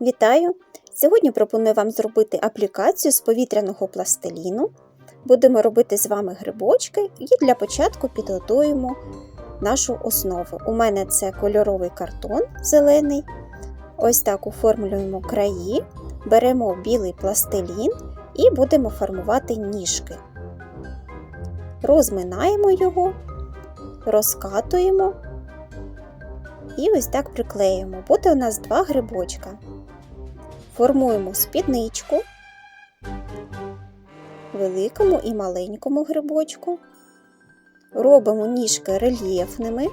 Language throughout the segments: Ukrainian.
Вітаю! Сьогодні пропоную вам зробити аплікацію з повітряного пластиліну. Будемо робити з вами грибочки і для початку підготуємо нашу основу. У мене це кольоровий картон зелений. Ось так оформлюємо краї, беремо білий пластилін і будемо формувати ніжки. Розминаємо його, розкатуємо і ось так приклеїмо. Буде у нас два грибочка. Формуємо спідничку, великому і маленькому грибочку. Робимо ніжки рельєфними,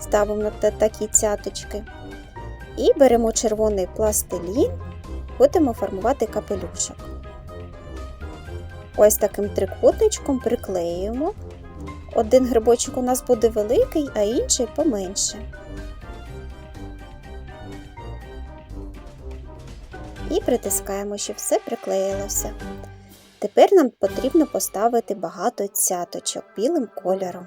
ставимо та- такі цяточки. І беремо червоний пластилін, будемо формувати капелюшок. Ось таким трикутничком приклеюємо. Один грибочок у нас буде великий, а інший поменше. І притискаємо, щоб все приклеїлося. Тепер нам потрібно поставити багато цяточок білим кольором.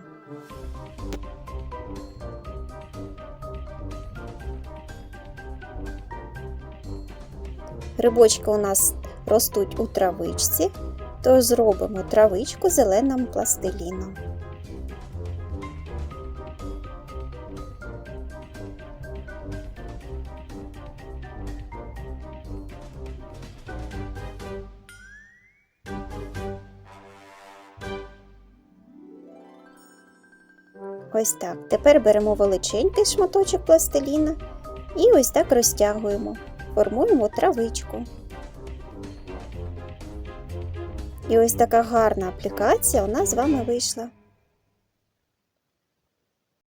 Грибочки у нас ростуть у травичці, тож зробимо травичку зеленим пластиліном. Ось так. Тепер беремо величенький шматочок пластиліна і ось так розтягуємо. Формуємо травичку. І ось така гарна аплікація у нас з вами вийшла.